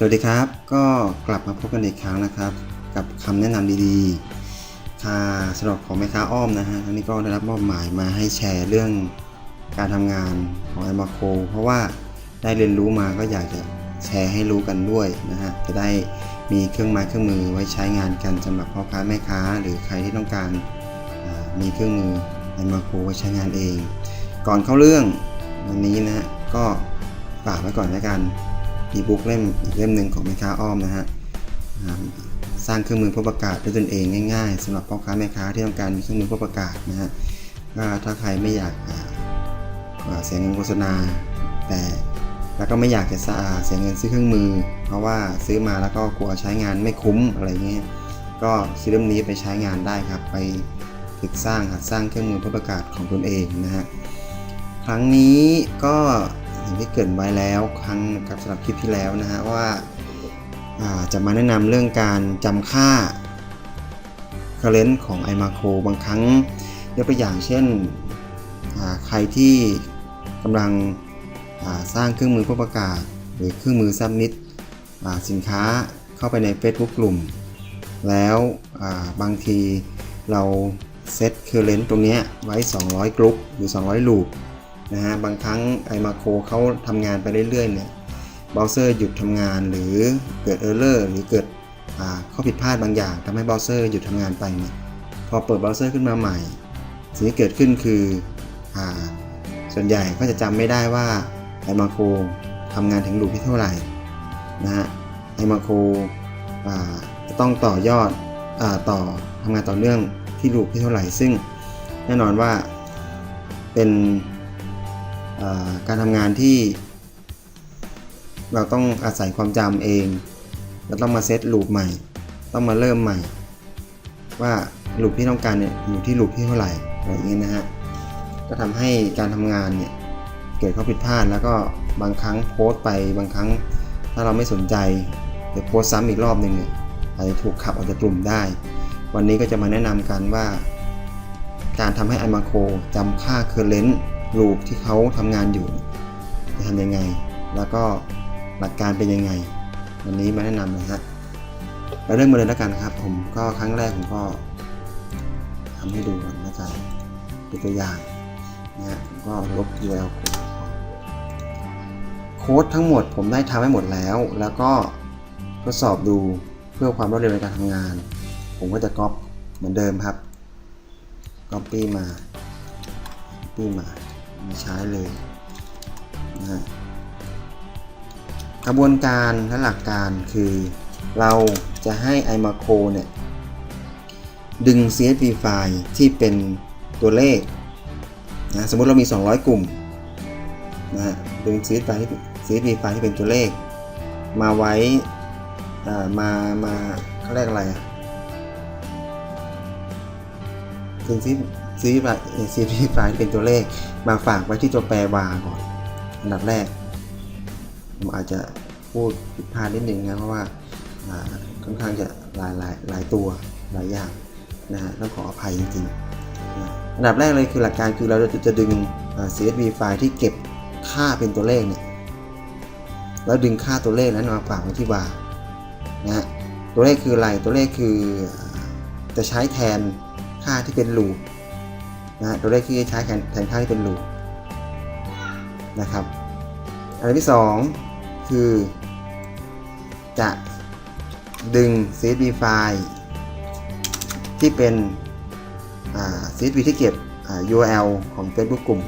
สวัสดีครับ ก็กลับมาพบกันอีกครั้งนะครับ กับคำแนะนำดีๆค่ะสำหรับของแม่ค้าอ้อมนะฮะอันนี้ก็ได้รับมอบหมายมาให้แชร์เรื่องการทำงานของไอมาโคเพราะว่าได้เรียนรู้มาก็อยากจะแชร์ให้รู้กันด้วยนะฮะจะได้มีเครื่องไม้เครื่องมือไว้ใช้งานกันสำหรับพ่อค้าแม่ค้า หรือใครที่ต้องการมีเครื่องมือไอมาโคไว้ใช้งานเอง ก่อนเข้าเรื่องวันนี้นะฮะก็ฝากไว้ก่อนแล้วกัน อีบุ๊กเล่มอีกเล่มหนึ่งของแม่ค้าอ้อมนะฮะสร้างเครื่องมือพบประกาศด้วยตนเองง่ายๆสำหรับพ่อค้าแม่ค้าที่ต้องการมีเครื่องมือพบประกาศนะฮะก็ถ้าใครไม่อยากเสียเงินโฆษณา แต่แล้วก็ไม่อยากจะสะอาดเสียเงินซื้อเครื่องมือ เพราะว่าซื้อมาแล้วก็กลัวใช้งานไม่คุ้มอะไรเงี้ยก็ซื้อเล่มนี้ไปใช้งานได้ครับ ไปฝึกสร้างหัดสร้างเครื่องมือพบประกาศของตนเองนะฮะครั้งนี้ก็ อย่างที่เกิดไว้แล้วครั้งกับสำหรับคลิปที่แล้วนะฮะว่าาจะมาแนะนำเรื่องการจำค่า current ของ iMacro บางครั้งยกตัวอย่างเช่น ใครที่กำลังสร้างเครื่องมือผู้ประกาศ หรือเครื่องมือซับมิดสินค้าเข้าไปใน Facebook กลุ่ม แล้วาบางทีเราเซต current ตรงนี้ไว้ 200 กรุ๊ปหรือ 200 ลูป นะฮะบางครั้งไอมาโคเขาทำงานไปเรื่อยๆเนี่ยเบราว์เซอร์หยุดทำงานหรือเกิดเออร์เลอร์หรือเกิดอ่าข้อผิดพลาดบางอย่างทำให้เบราว์เซอร์หยุดทำงานไปเนี่ยพอเปิดเบราว์เซอร์ขึ้นมาใหม่ สิ่งที่เกิดขึ้นคืออส่วนใหญ่ก็จะจำไม่ได้ว่าไอมาโคทำงานถึงลูปที่เท่าไหร่นะฮะไอมาโคจะต้องต่อยอดอต่อทำงานต่อเนื่องที่ลูปที่เท่าไหร่ ซึ่งแน่นอนว่าเป็น การทำงานที่ เราต้องอาศัยความจำเองเราต้องมาเซตลูปใหม่ ต้องมาเริ่มใหม่ ว่าลูปที่ต้องการเนี่ยอยู่ที่ลูปที่เท่าไหร่อะไรอย่างเงี้ยนะฮะก็ทำให้การทำงานเนี่ยเกิดข้อผิดพลาดแล้วก็บางครั้งโพสต์ไปบางครั้งถ้าเราไม่สนใจเดี๋ยวโพสต์ซ้ำอีกรอบหนึ่งเนี่ยอาจจะถูกขับออกจากกลุ่มได้ วันนี้ก็จะมาแนะนำกันว่า การทำให้ iMacro จำค่า current ลูปที่เขาทำงานอยู่จะทำยังไง แล้วก็หลักการเป็นยังไง วันนี้มาแนะนำนะฮะเราเริ่มมาเลยแล้วกันครับ ผมก็ครั้งแรกผมก็ทำให้ดูก่อนแล้วกันเป็นตัวอย่างนะฮะผมก็ลบ URL โค้ดทั้งหมดผมได้ทำให้หมดแล้ว แล้วก็ทดสอบดูเพื่อความรวดเร็วในการทำงาน ผมก็จะก๊อปเหมือนเดิมครับ Copy มา Copy มา มาใช้เลยนะฮะกระบวนการและหลักการคือเราจะให้ iMacro เนี่ย ดึง CSV ไฟล์ที่เป็นตัวเลขนะสมมุติเรามี 200 กลุ่มนะดึง CSV ไฟล์ที่ CSV ไฟล์ที่เป็นตัวเลข มาไว้อ่ามามาเขาเรียกอะไรอะซึ่งซี ซีไฟล์ซีรีส์ไฟล์ที่เป็นตัวเลขมาฝากไว้ที่ตัวแปรวาก่อนอันดับแรก ผมอาจจะพูดผิดพลาดนิดนึงนะเพราะว่าค่อนข้างจะหลายหลายหลายตัวหลายอย่างนะฮะต้องขออภัยจริงๆนะอันดับแรกเลยคือหลักการคือเราจะจะดึง CSV ไฟล์ที่เก็บค่าเป็นตัวเลขเนี่ยแล้วดึงค่าตัวเลขนั้นมาฝากไว้ที่วานะฮะตัวเลขคืออะไรตัวเลขคือจะใช้แทนค่าที่เป็นลูป นะตัวเลขที่ใช้แทนแทนค่าที่เป็นลูปนะครับอันที่สองคือ จะดึง CSV ไฟล์ที่เป็น CSV ที่เก็บ URL ของ Facebook กลุ่ม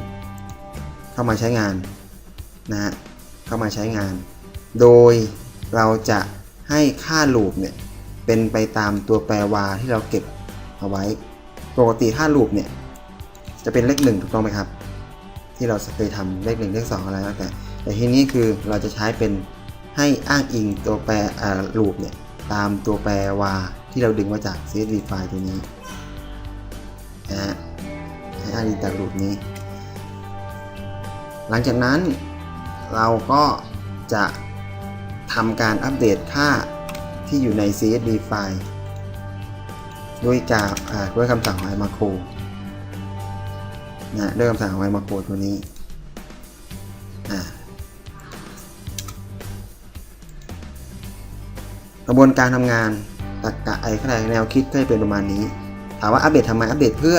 เข้ามาใช้งานนะฮะเข้ามาใช้งาน โดยเราจะให้ค่าลูปเนี่ยเป็นไปตามตัวแปรวาที่เราเก็บเอาไว้ ปกติถ้าลูปเนี่ย จะเป็นเลขหนึ่งถูกต้องไหมครับ ที่เราเคยทำเลขหนึ่งเลขสองอะไรก็แต่แต่ที่นี้คือเราจะใช้เป็นให้อ้างอิงตัวแปรอ่าลูปเนี่ยตามตัวแปรวาที่เราดึงมาจาก CSV ไฟล์ตัวนี้นะฮะให้อ้างอิงจากลูปนี้ หลังจากนั้นเราก็จะทำการอัปเดตค่าที่อยู่ใน CSV ไฟล์ด้วยการด้วยคำสั่งของ iMacro นะด้วยคำสั่งของ iMacro ตัวนี้กระบวนการทำงานตรรกะไอ้ขนาแนวคิดก็จะเป็นประมาณนี้ ถามว่าอัปเดตทำไมอัปเดตเพื่อ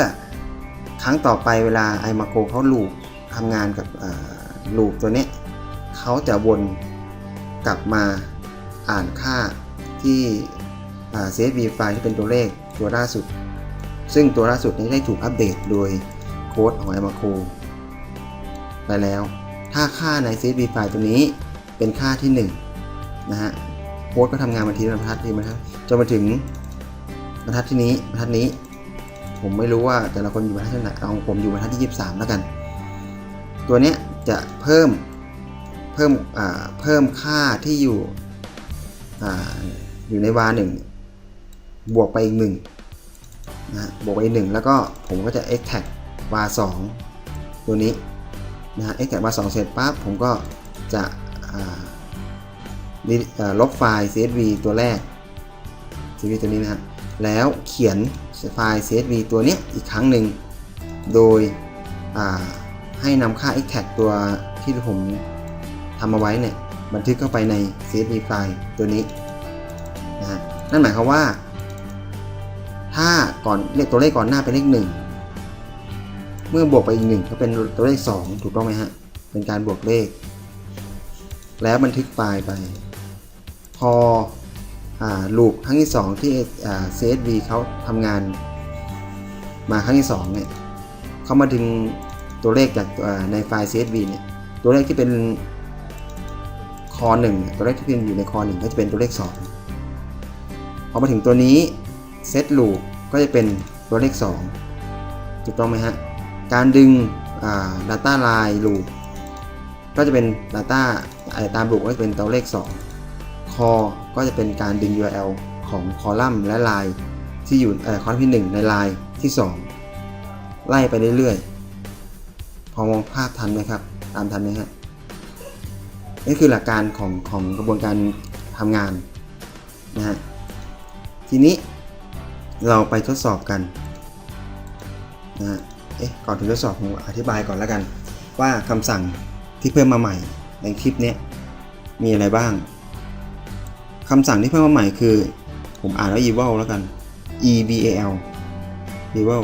ครั้งต่อไปเวลาไอมาโคเขาลูปทำงานกับลูปตัวนี้เขาจะวนกลับมาอ่านค่าที่ CSV ไฟล์ที่เป็นตัวเลขตัวล่าสุด ซึ่งตัวล่าสุดนี้ได้ถูกอัปเดตโดย โค้ดของ a m a c o ไปแล้ว ถ้าค่าใน CSV ไฟล์ตัวนี้เป็นค่าที่ 1 นะฮะโค้ดก็ทำงานมาทีละบรรทัดทีบรรทัดจนมาถึงบรรทัดที่นี้บรรทัดนี้ ผมไม่รู้ว่าแต่ละคนอยู่บรรทัดที่ไหนเอาผมอยู่บรรทัดที่ 23 แล้วกัน ตัวเนี้ยจะเพิ่มเพิ่มอ่าเพิ่มค่าที่อยู่อ่าอยู่ในวาหนึ่งบวกไปอีกหนึ่งนะฮะบวกไปอีกหนึ่งแล้วก็ผมก็จะ extract var 2ตัวนี้นะฮะ extract var 2เสร็จปั๊บผมก็จะลบไฟล์ csv ตัวแรก csv ตัวนี้นะฮะแล้วเขียนไฟล์ csv ตัวเนี้ยอีกครั้งหนึ่ง โดยให้นำค่า extract ตัวที่ผมทำเอาไว้เนี่ยบันทึกเข้าไปใน csv ไฟล์ตัวนี้นะฮะนั่นหมายความว่า ถ้าก่อนเลขตัวเลขก่อนหน้าเป็นเลขหนึ่ง เมื่อบวกไปอีกหนึ่งก็เป็นตัวเลขสองถูกต้องไหมฮะ เป็นการบวกเลข แล้วบันทึกไฟล์ไป พออลูปครั้งที่สองที่ CSV เขาทำงานมาครั้งที่สองเนี่ยเขามาดึงตัวเลขจากในไฟล์ CSV เนี่ยตัวเลขที่เป็นคอหนึ่งตัวเลขที่เป็นอยู่ในคอหนึ่งก็จะเป็นตัวเลขสองพอมาถึงตัวนี้เซตลูปก็จะเป็นตัวเลข 2 ถูกต้องไหมฮะ การดึง data line loop ก็จะเป็น data ตามลูปก็จะเป็นตัวเลข 2 call ก็จะเป็นการดึง URL ของคอลัมน์และ line ที่อยู่คอลัมน์ที่ 1 ใน line ที่ 2 ไล่ไปเรื่อยๆ พอมองภาพทันไหมครับ ตามทันไหมฮะนี่คือหลักการของของกระบวนการทำงานนะฮะทีนี้เราไปทดสอบกันนะฮะ เอ๊ะก่อนถึงทดสอบผมอธิบายก่อนแล้วกัน ว่าคำสั่งที่เพิ่มมาใหม่ในคลิปนี้มีอะไรบ้างคำสั่งที่เพิ่มมาใหม่คือ ผมอ่านว่า eval แล้วกัน e v a l eval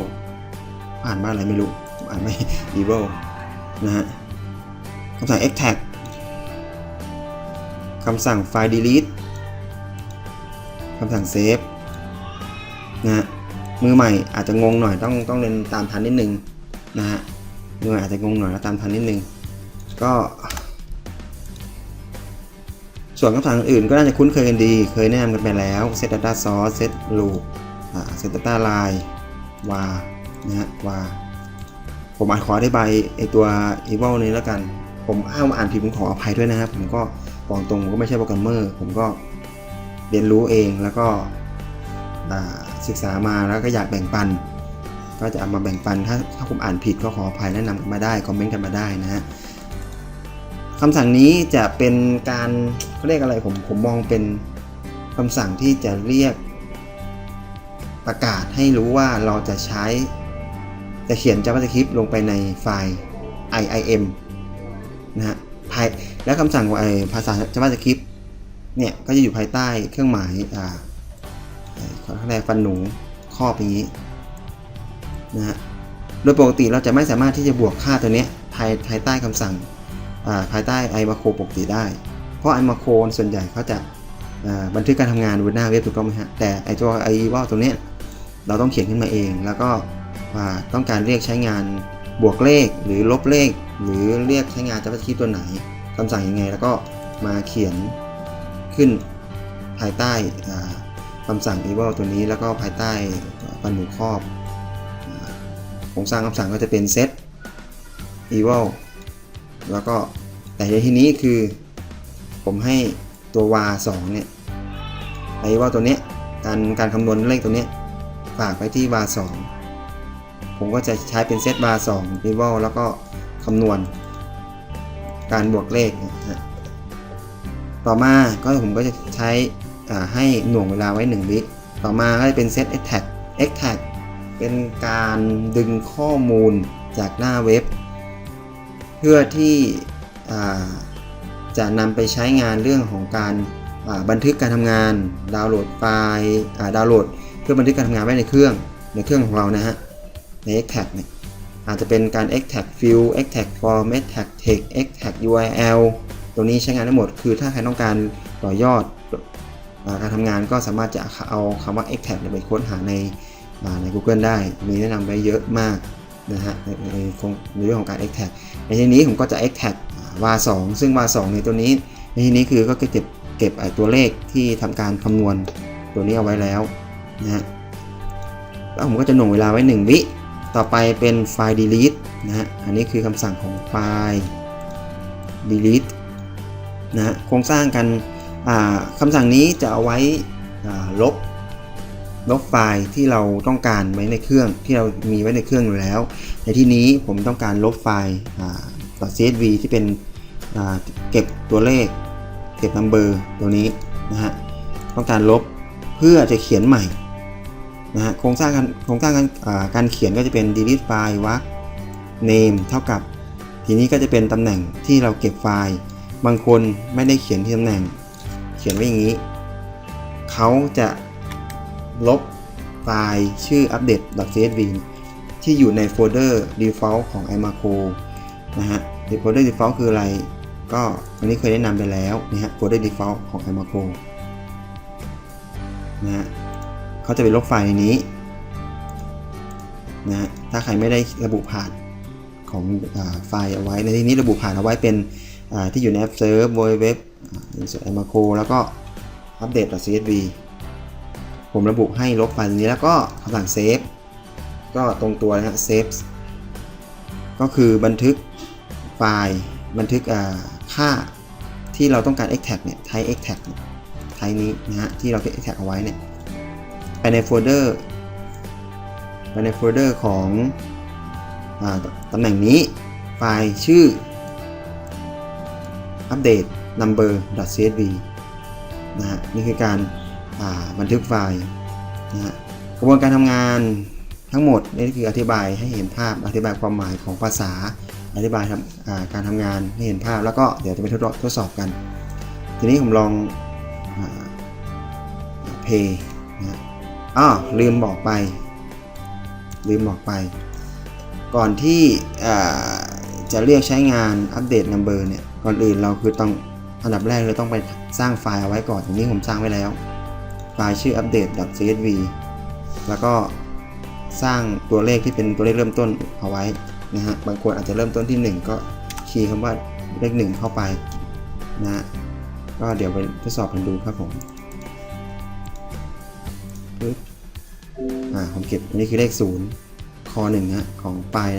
อ่านว่าอะไรไม่รู้อ่านไม่ eval นะฮะคำสั่ง extract คำสั่ง file delete คำสั่ง save นะฮะ มือใหม่อาจจะงงหน่อยต้องต้องเรียนตามทันนิดนึงนะฮะมือใหม่อาจจะงงหน่อยแล้วตามทันนิดนึงก็ ส่วนคำสั่งอื่นก็น่าจะคุ้นเคยกันดี เคยแนะนำกันไปแล้ว set data source set loop อ่า set data line var นะฮะ var ผมอาจขออธิบายไอตัว eval นี้แล้วกัน ผมอ้าวอ่านผิดผมขออภัยด้วยนะครับ ผมก็บอกตรงผมก็ไม่ใช่โปรแกรมเมอร์ ผมก็เรียนรู้เองแล้วก็อ่า ศึกษามาแล้วก็อยากแบ่งปัน ก็จะเอามาแบ่งปันถ้าถ้าผมอ่านผิดก็ขออภัยแนะนำกันมาได้คอมเมนต์กันมาได้นะฮะคำสั่งนี้จะเป็นการเขาเรียกอะไรผมผมมองเป็นคำสั่งที่จะเรียกประกาศให้รู้ว่าเราจะใช้ จะเขียน JavaScript ลงไปในไฟล์ IIM นะฮะภายแล้วคำสั่งไอภาษา JavaScript เนี่ยก็จะอยู่ภายใต้เครื่องหมาย อ่าข้างในฟันหนูครอบอย่างนี้นะฮะโดยปกติเราจะไม่สามารถที่จะบวกค่าตัวนี้ภายภายใต้คำสั่งภายใต้ไอมาโคปกติได้ เพราะไอมาโคส่วนใหญ่เขาจะบันทึกการทำงานบนหน้าเว็บถูกต้องไหมฮะแต่ไอตัวไอว่าตัวนี้เราต้องเขียนขึ้นมาเอง แล้วก็ต้องการเรียกใช้งานบวกเลขหรือลบเลข หรือเรียกใช้งาน JavaScript ตัวไหนคำสั่งยังไงแล้วก็มาเขียนขึ้นภายใต้ คำสั่ง eval ตัวนี้แล้วก็ภายใต้ฟันหนูครอบโครงสร้างคำสั่งก็จะเป็น set eval แล้วก็แต่ในที่นี้คือ ผมให้ตัว var 2เนี่ยไอ้ eval ตัวเนี้ยการการคำนวณเลขตัวเนี้ยฝากไว้ที่ var 2ผมก็จะใช้เป็น set var 2 eval แล้วก็คำนวณ การบวกเลขนะต่อมาก็ผมก็จะใช้ ให้หน่วงเวลาไว้ 1 วิต่อมาก็จะเป็น set extract extract เป็นการดึงข้อมูลจากหน้าเว็บ เพื่อที่จะนำไปใช้งานเรื่องของการบันทึกการทำงาน ดาวน์โหลดไฟล์ดาวน์โหลด เพื่อบันทึกการทำงานไว้ในเครื่องในเครื่องของเรานะฮะใน extract เนี่ยอาจจะเป็นการ extract field extract form extract text extract URL ตัวนี้ใช้งานได้หมด คือถ้าใครต้องการต่อยอด การทำงานก็สามารถจะเอาคำว่า extract เนี่ยไปค้นหาในใน Google ได้ มีแนะนำไว้เยอะมากนะฮะในในเรื่องของการ extract ในที่นี้ผมก็จะ extract อ่า var 2ซึ่ง var 2ในตัวนี้ ในที่นี้คือก็เก็บเก็บตัวเลขที่ทำการคำนวณตัวนี้เอาไว้แล้วนะฮะแล้วผมก็จะหน่วงเวลาไว้ 1 วิ ต่อไปเป็นไฟล์ delete นะฮะ อันนี้คือคำสั่งของไฟล์ delete นะฮะ โครงสร้างกัน คำสั่งนี้จะเอาไว้ลบลบไฟล์ที่เราต้องการไว้ในเครื่องที่เรามีไว้ในเครื่องอยู่แล้ว ในที่นี้ผมต้องการลบไฟล์ .csv ที่เป็นเก็บตัวเลข เก็บ number ตัวนี้นะฮะต้องการลบเพื่อจะเขียนใหม่นะฮะโครงสร้างการโครงสร้างการการเขียนก็จะเป็น delete file วรรค name เท่ากับ ทีนี้ก็จะเป็นตำแหน่งที่เราเก็บไฟล์ บางคนไม่ได้เขียนที่ตำแหน่ง เขียนไว้อย่างนี้ เขาจะลบไฟล์ชื่อ update.csv ที่อยู่ในโฟลเดอร์ default ของ iMacro นะฮะโฟลเดอร์ default คืออะไร ก็อันนี้เคยแนะนำไปแล้วนะฮะโฟลเดอร์ default ของ iMacro นะฮะเขาจะไปลบไฟล์ในนี้นะฮะถ้าใครไม่ได้ระบุผ่านของอไฟล์เอาไว้ ในที่นี้ระบุผ่านเอาไว้เป็นที่อยู่ในแอป Serve web ส่ว น iMacro แล้วก็ update.csv ผมระบุให้ลบไฟล์นี้แล้วก็คำสั่ง save ก็ตรงตัวนะฮะ save ก็คือบันทึกไฟล์บันทึกอ่าค่าที่เราต้องการ extract เนี่ย type extract เนี่ย type นี้นะฮะที่เราเก็บ extract เอาไว้เนี่ยไปในโฟลเดอร์ไปในโฟลเดอร์ของอตำแหน่งนี้ไฟล์ชื่อ update number csv นะฮะนี่คือการาบันทึกไฟล์นะฮะกระบวนการทำงานทั้งหมดนี่คืออธิบายให้เห็นภาพอธิบายความหมายของภาษาอธิบายาการทำงานให้เห็นภาพแล้วก็เดี๋ยวจะไปทดลองทดสอบกัน ทีนี้ผมลองเพย์นะอ้อลืมบอกไป ลืมบอกไป ก่อนที่จะเรียกใช้งานอัปเดต Number เนี่ยก่อนอื่นเราคือต้อง อันดับแรกเลยต้องไปสร้างไฟล์เอาไว้ก่อนอย่างนี้ผมสร้างไว้แล้ว ไฟล์ชื่อ update.csv แล้วก็สร้างตัวเลขที่เป็นตัวเลขเริ่มต้นเอาไว้นะฮะบางคนอาจจะเริ่มต้นที่ 1 ก็คีย์คำว่าเลข 1 เข้าไปนะฮะก็เดี๋ยวไปทดสอบกันดูครับผมปึ๊บอ่าผมเก็บอันนี้คือเลข 0 คอ1ฮะของไฟล์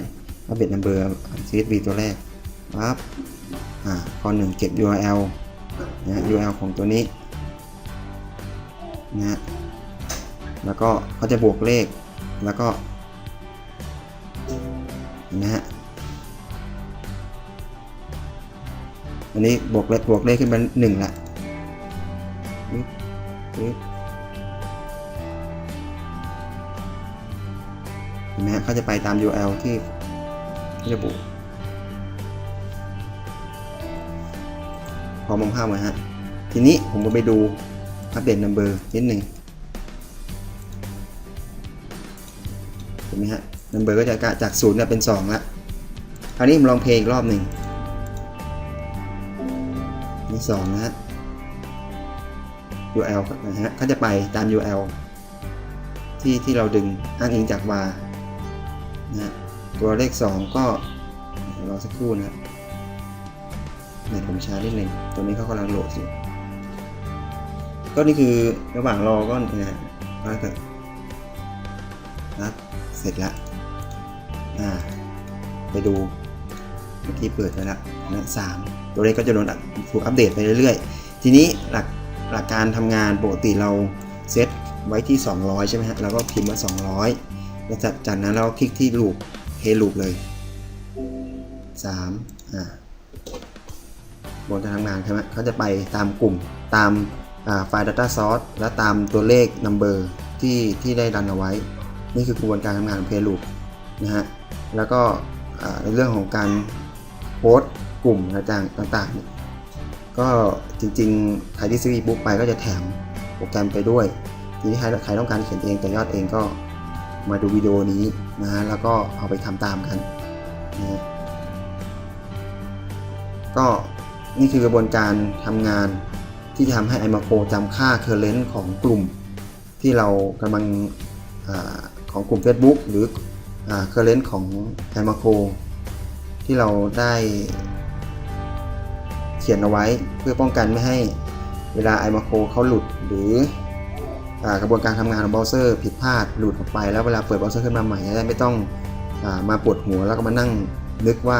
update number csv ตัวแรกปั๊บ อ่าคอ1เก็บ url นะ url ของตัวนี้นะฮะแล้วก็เขาจะบวกเลขแล้วก็นะฮะอันนี้บวกเลขบวกเลขขึ้นเป็นหนึ่งละเห็นไหมฮะเขาจะไปตาม URL ที่ที่ระบุ พอมองภาพไหมฮะ ทีนี้ผมก็ไปดูอัปเดต number นิดหนึ่งเห็นไหมฮะ number ก็จะจากศูนย์เนี่ยเป็น2ละคราวนี้ผมลองเพลงอีกรอบหนึ่งนี่สองนะฮะ URL นะฮะเขาจะไปตาม URL ที่ที่เราดึงอ้างอิงจากวานะฮะตัวเลข 2 ก็รอสักครู่นะครับ เดี๋ยผมช้านิดนึงตัวนี้เขากำลังโหลดอยู่ก็นี่คือระหว่างรอก็เนี่ยก็เกิดรับเสร็จแล้วอ่าไปดูเมื่อกี้เปิดไปแล้วนะสามตัวเลขก็จะโดนถูกอัปเดตไปเรื่อยๆ ทีนี้หลักหลักการทำงานปกติเราเซตไว้ที่ 200 ใช่ไหมฮะเราก็พิมพ์ว่า 200 แล้วจากจากนั้นเราคลิกที่ลูปเฮลูปเลย 3 อ่า บนการทำงานใช่ไหมเขาจะไปตามกลุ่มตามไฟล์ Data Source และตามตัวเลข Number ที่ที่ได้ดันเอาไว้ นี่คือกระบวนการทำงานของ Payloop นะฮะแล้วก็ในเรื่องของการโพสต์กลุ่มต่างๆต่างๆก็จริงๆ ใครที่ซื้ออีบุ๊กไปก็จะแถมโปรแกรมไปด้วย ทีนี้ใครใครต้องการเขียนเองแต่ยอดเองก็มาดูวิดีโอนี้นะฮะแล้วก็เอาไปทำตามกันนะฮะก็ นี่คือกระบวนการทำงานที่จะทำให้ iMaco จำค่า current ของกลุ่ม ที่เรากำลังอของกลุ่ม Facebook หรืออ่า current ของ iMaco ที่เราได้เขียนเอาไว้เพื่อป้องกันไม่ให้เวลา iMaco เขาหลุดหรืออกระบวนการทำงานของเบราว์เซอร์ผิดพลาดหลุดออกไป แล้วเวลาเปิดเบราว์เซอร์ขึ้นมาใหม่จะได้ไม่ต้องอมาปวดหัวแล้วก็มานั่งนึกว่า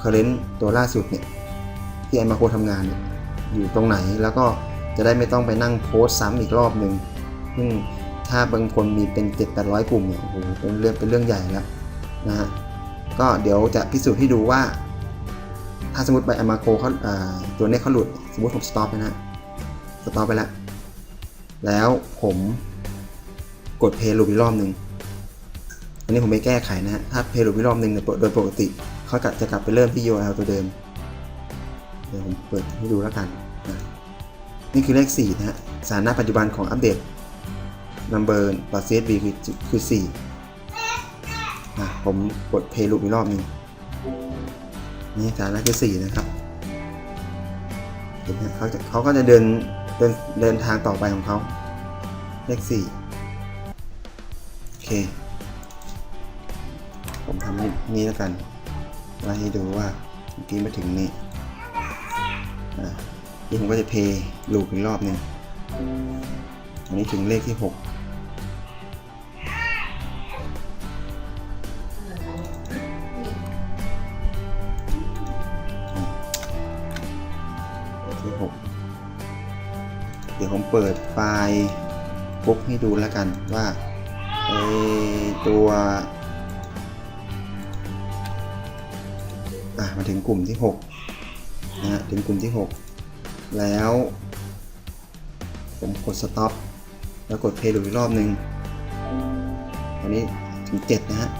current ตัวล่าสุดเนี่ย ที่ iMaco ทำงานเนี่ยอยู่ตรงไหนแล้วก็จะได้ไม่ต้องไปนั่งโพสต์ซ้ำอีกรอบหนึ่งซึ่งถ้าบางคนมีเป็น7 8 0 0 กลุ่มเนี่ยโอ้โหเป็นเรื่องเป็นเรื่องใหญ่แล้วนะฮะก็เดี๋ยวจะพิสูจน์ให้ดูว่า ถ้าสมมติไปอามาโคเขาตัวเนี้ยเขาหลุดสมมติผมสต็อปไปนะสต็อปไปแล้ว แล้วผมกดเพย์ลูปอีกรอบหนึ่งอันนี้ผมไม่แก้ไขนะฮะถ้าเพย์ลูปอีกรอบหนึ่งโดยปกติเขาจะจะกลับไปเริ่มที่ URL ตัวเดิม ดี๋ยวผมเปิดให้ดูแล้วกันนะนี่คือเลข4นะฮะสถานะปัจจุบันของอัปเดต number .csv คือคือ4นะผมกด play loop อีกรอบหนึงนี่สถานะคือ4นะครับเห็นไหมเขาจะเขาก็จะเดินเดินเดินทางต่อไปของเขาเลข4โอเค ผมทำนี่นี่แล้วกันไว้ให้ดูว่าเมื่อกี้มาถึงนี่ นี่ผมก็จะเพย์ลูปอีกรอบหนึ่งอันนี้ถึงเลขที่ 6ที่6เดี๋ยวผมเปิดไฟล์ปุ๊บให้ดูแล้วกันว่าไอตัวอะมาถึงกลุ่มที่ 6 นะฮะถึงกลุ่มที่ 6 แล้ว ผมกด stop แล้วกด play ดูอีกรอบหนึ่งตอนนี้ถึง 7 นะฮะ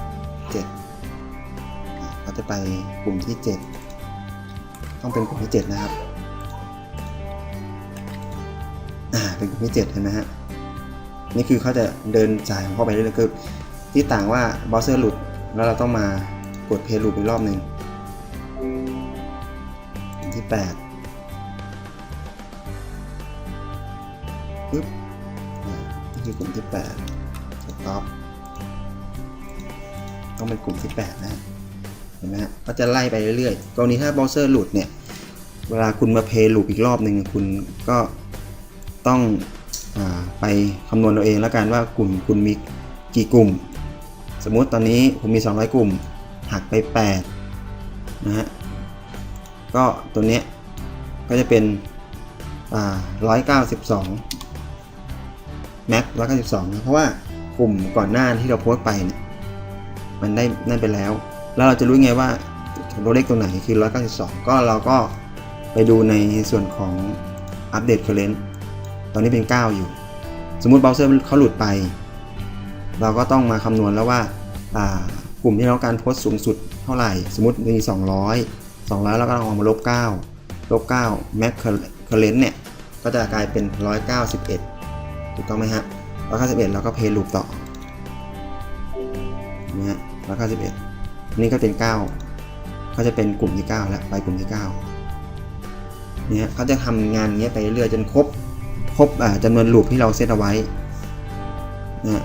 7เขาจะไปกลุ่มที่ 7 ต้องเป็นกลุ่มที่ 7 นะครับ อ่า เป็นกลุ่มที่ 7 เห็นไหมฮะ นี่คือเขาจะเดินสายของเข้าไปเรื่อยๆคือที่ต่างว่าบราว์เซอร์หลุด แล้วเราต้องมากดเพลย์ลูปอีกรอบหนึ่ง 8ปึ๊บนี่คือกลุ่มที่8สต็อปต้องเป็นกลุ่มที่ 8นะฮะเห็นไหมฮะก็จะไล่ไปเรื่อยๆ กรณีถ้าเบราว์เซอร์หลุดเนี่ย เวลาคุณมาเพย์ลูปอีกรอบหนึ่งคุณก็ต้องอไปคำนวณเอาเองแล้วกันว่ากลุ่มคุณมีกี่กลุ่ม สมมุติตอนนี้ผมมี 200 กลุ่ม หักไป 8 นะฮะ ก็ตัวนี้ก็จะเป็นอ่า192แม็ก192นะเพราะว่ากลุ่มก่อนหน้าที่เราโพสต์ไปเนี่ยมันได้นั่นไปแล้ว แล้วเราจะรู้ไงว่าตัวเลขตัวไหนคือ 192 ก็เราก็ไปดูในส่วนของอัปเดตเคอร์เรนต์ตอนนี้เป็น 9 อยู่ สมมุติเบราว์เซอร์เขาหลุดไป เราก็ต้องมาคำนวณแล้วว่าอ่ากลุ่มที่เราการโพสต์สูงสุดเท่าไหร่ สมมติมี 200 200 แล้วก็เอามาลบ9ลบ9 Max Current เนี่ยก็จะกลายเป็น 191 ถูกต้องไหมฮะ191แล้วก็เพย์ลูปต่อนะฮะ191นี่ก็เป็น 9 ก็จะเป็นกลุ่มที่ 9 แล้วไปกลุ่มที่ 9เนี่ยเขาจะทำงานเงี้ยไปเรื่อยๆจนครบครบจำนวนลูปที่เราเซตเอาไว้นะ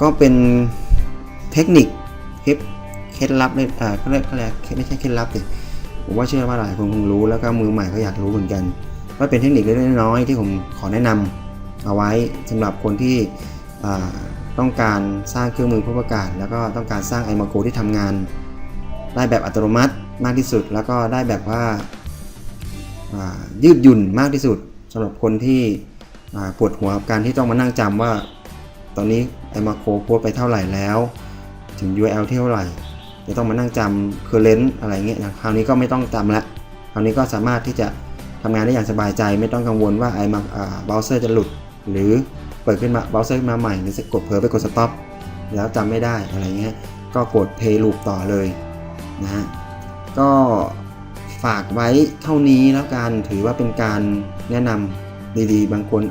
ก็เป็นเทคนิคคล็ดเค ล็ดลับเลยอ่าเขาเรียกเขาเรียกไม่ใช่เคล็ดลับสิผมว่าเชื่อว่าหลายคนคงรู้แล้วก็มือใหม่ก็อยากรู้เหมือนกันว่าเป็นเทคนิคเล็กๆน้อยๆที่ผมขอแนะนำเอาไว้สำหรับคนที่ต้องการสร้างเครื่องมือผู้ประกาศ แล้วก็ต้องการสร้างไอมาโกที่ทำงาน ได้แบบอัตโนมัติมากที่สุด แล้วก็ได้แบบว่าายืดหยุ่นมากที่สุดสำหรับคนที่ปวดหัวกับการที่ต้องมานั่งจำว่า ตอนนี้ไอมาโคโพสไปเท่าไหร่แล้ว ถึง URL เท่าไหร่ จะต้องมานั่งจำ current อะไรเงี้ยนะคราวนี้ก็ไม่ต้องจำละคราวนี้ก็สามารถที่จะทำงานได้อย่างสบายใจ ไม่ต้องกังวลว่าไอ้มาเบราว์เซอร์จะหลุด หรือเปิดขึ้นมาเบราว์เซอร์มาใหม่หรือกดเผลอไปกด stop แล้วจำไม่ได้อะไรเงี้ยก็กด play loop ต่อเลยนะฮะก็ฝากไว้เท่านี้แล้วกันถือว่าเป็นการแนะนำดีๆ บางคน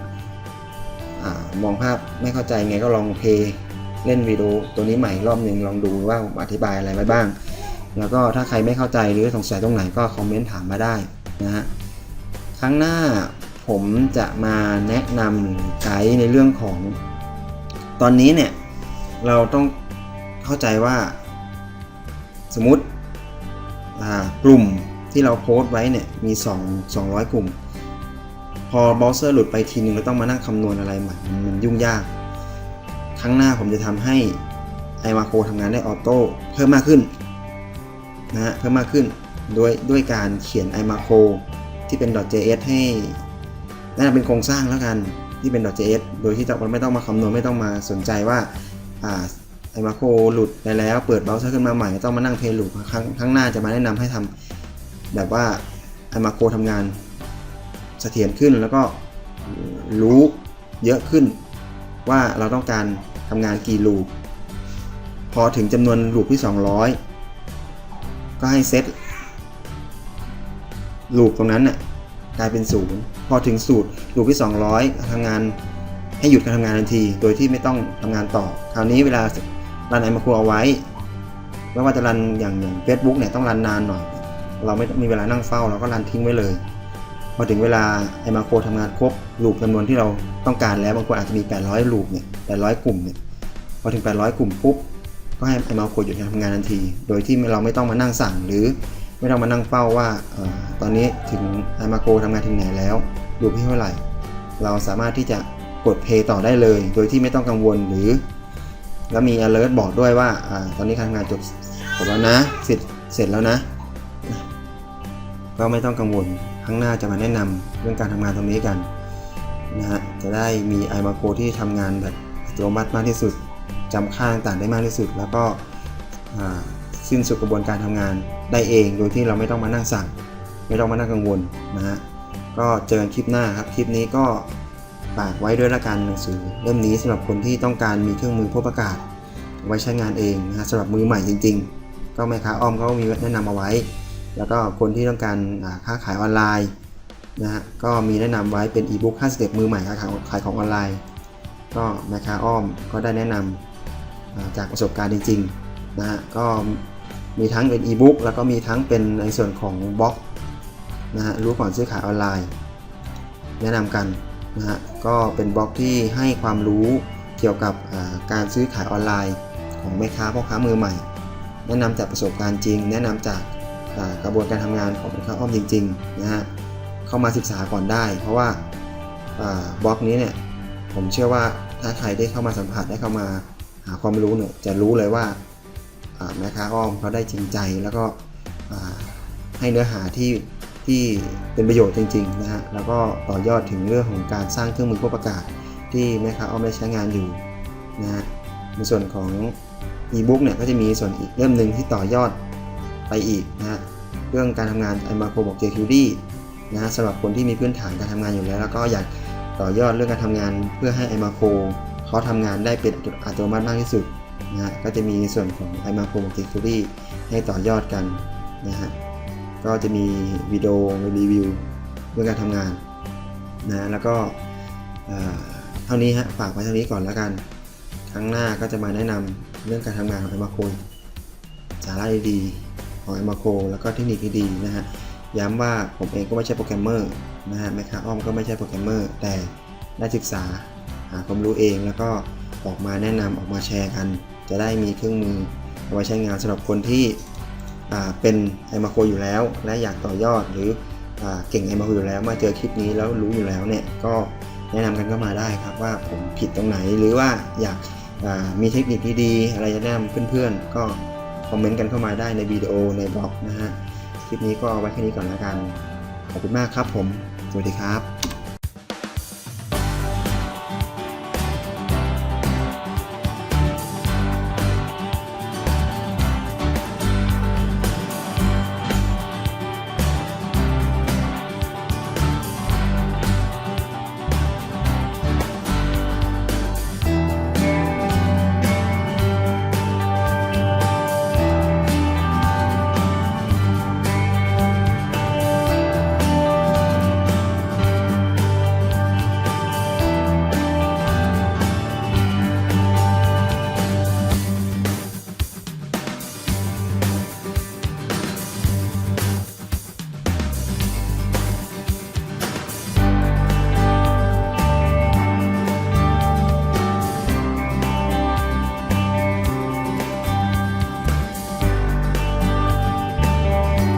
อมองภาพไม่เข้าใจไงก็ลองเพย์ เล่นวิดีโอตัวนี้ใหม่รอบหนึ่งลองดูว่าผมอธิบายอะไรไว้บ้าง แล้วก็ถ้าใครไม่เข้าใจหรือสงสัยตรงไหนก็คอมเมนต์ถามมาได้นะฮะครั้งหน้าผมจะมาแนะนำหรือไกด์ในเรื่องของ ตอนนี้เนี่ยเราต้องเข้าใจว่า สมมติกลุ่มที่เราโพสต์ไว้เนี่ยมี 2 200 กลุ่ม พอเบราว์เซอร์หลุดไปทีนึงเราต้องมานั่งคำนวณอะไรใหม่มันยุ่งยาก ครั้งหน้าผมจะทำให้ไอมาโคทำงานได้ออโต้เพิ่มมากขึ้นนะฮะเพิ่มมากขึ้นด้วยด้วยการเขียน i m a c o ที่เป็น .js ให้น่าจะเป็นโครงสร้างแล้วกันที่เป็น .js โดยที่เราไม่ต้องมาคำนวณไม่ต้องมาสนใจว่าไอมาโครหลุดไปแล้ว เปิดเบราว์เซอร์ขึ้นมาใหม่ต้องมานั่งเพลย์ลูปครั้งครั้งหน้าจะมาแนะนำให้ทำแบบว่าไอมาโครทำงานเสถียรขึ้นแล้วก็รู้เยอะขึ้นว่าเราต้องการ ทำงานกี่ลูปพอถึงจำนวนลูปที่ 200 ก็ให้เซตลูปตรงนั้นน่ะกลายเป็นศูนย์พอถึงสูตรลูปที่ 200ทำงานให้หยุดการทำงานทันที โดยที่ไม่ต้องทำงานต่อ คราวนี้เวลารันไอมาครเอาไว้ ไม่ว่าจะรันอย่างอย่างเฟซบุ๊กเนี่ยต้องรันนานหน่อย เราไม่มีเวลานั่งเฝ้าเราก็รันทิ้งไว้เลย อถึงเวลาไอมาโครทำงานครบลูปจำนวนที่เราต้องการแล้วบางคนอาจจะมี 800ลูปเนี่ย800 กลุ่มเนี่ยพอถึง 800 กลุ่มปุ๊บก็ให้ไอมาโครหยุดการทำงานทันที โดยที่เราไม่ต้องมานั่งสั่งหรือไม่ต้องมานั่งเฝ้าว่าออตอนนี้ถึงไอมาโครทำงานถึงไหนแล้วลูปที่เท่าไหร่ เราสามารถที่จะกด play ต่อได้เลย โดยที่ไม่ต้องกังวลหรือ แล้วมี alert บอกด้วยว่าอตอนนี้การทำงานจบจบแล้วนะเสร็จเสร็จแล้วนะ ก็ไม่ต้องกังวล ข้างหน้าจะมาแนะนำเรื่องการทำงานตรงนี้กันนะฮะจะได้มี i m a c o ที่ทำงานแบบอัตโนมัติมากที่สุดจำค่าต่างๆได้มากที่สุด แล้วก็สิ้นสุดกระบวนการทำงานได้เอง โดยที่เราไม่ต้องมานั่งสั่ง ไม่ต้องมานั่งกังวลนะฮะก็เจอกันคลิปหน้าครับคลิปนี้ก็ฝากไว้ด้วยละกันหนังสือเล่มนี้สำหรับคนที่ต้องการมีเครื่องมือพบอากาศ ไว้ใช้งานเองนะฮะสำหรับมือใหม่จริง ๆ ก็แม่ค้าอ้อมเขาก็มีแนะนำเอาไว้ แล้วก็คนที่ต้องการค้าขายออนไลน์นะฮะก็มีแนะนำไว้เป็นอีบุ๊ก5สเต็ปมือใหม่ค้าขายของออนไลน์ ก็แม่ค้าอ้อมก็ได้แนะนำอ่าจากประสบการณ์จริงๆนะฮะก็มีทั้งเป็นอีบุ๊กแล้วก็มีทั้งเป็นในส่วนของบล็อกนะฮะรู้ก่อนซื้อขายออนไลน์ แนะนำกันนะฮะก็เป็นบล็อกที่ให้ความรู้เกี่ยวกับการซื้อขายออนไลน์ ของแม่ค้าพ่อค้ามือใหม่ แนะนำจากประสบการณ์จริง แนะนำจาก กระบวนการทำงานของแม่ค้าอ้อมจริงๆนะฮะเข้ามาศึกษาก่อนได้ เพราะว่าบล็อกนี้เนี่ยผมเชื่อว่าถ้าใครได้เข้ามาสัมผัสได้เข้ามาหาความรู้เนี่ยจะรู้เลยว่าแม่ค้าอ้อมเขาได้จริงใจแล้วก็ให้เนื้อหาที่ที่เป็นประโยชน์จริงๆนะฮะแล้วก็ต่อยอดถึงเรื่องของการสร้างเครื่องมือพวกประกาศ ที่แม่ค้าอ้อมได้ใช้งานอยู่นะฮะในส่วนของอีบุ๊กเนี่ยก็จะมีส่วนอีกเล่มหนึ่งที่ต่อยอด ไปอีกนะฮะเรื่องการทำงาน i m a c o บอก JQD นะฮะสำหรับคนที่มีพื้นฐานการทำงานอยู่แล้ว แล้วก็อยากต่อยอดเรื่องการทำงานเพื่อให้ i m a c o เขาทำงานได้เป็นอัตโนมัติมากที่สุดนะฮะก็จะมีส่วนของ i m a c o บอก JQD ให้ต่อยอดกันนะฮะก็จะมีวิดีโอรีวิวเรื่องการทำงานนะแล้วก็เอ่อเท่านี้ฮะฝากไว้เท่านี้ก่อนแล้วกันครั้งหน้าก็จะมาแนะนำเรื่องการทำงานของ i m a c o สาระดีๆ ของ i m a c o แล้วก็เทคนิคที่ดีนะฮะย้ำว่าผมเองก็ไม่ใช่โปรแกรมเมอร์นะฮะแม่ค้าอ้อมก็ไม่ใช่โปรแกรมเมอร์ แต่ได้ศึกษาหาความรู้เองแล้วก็ออกมาแนะนำออกมาแชร์กัน จะได้มีเครื่องมือเอาไว้ใช้งานสำหรับคนที่เป็น i m a c o อยู่แล้ว และอยากต่อยอดหรืออเก่ง i m a c o อยู่แล้วมาเจอคลิปนี้แล้วรู้อยู่แล้วเนี่ยก็แนะนำกันเข้ามาได้ครับว่าผมผิดตรงไหนหรือว่าอยากามีเทคนิคที่ดีอะไรจะแนะนำเพื่อนๆก็ คอมเมนต์กันเข้ามาได้ในวิดีโอในบล็อกนะฮะ คลิปนี้ก็ไว้แค่นี้ก่อนแล้วกัน ขอบคุณมากครับผม สวัสดีครับ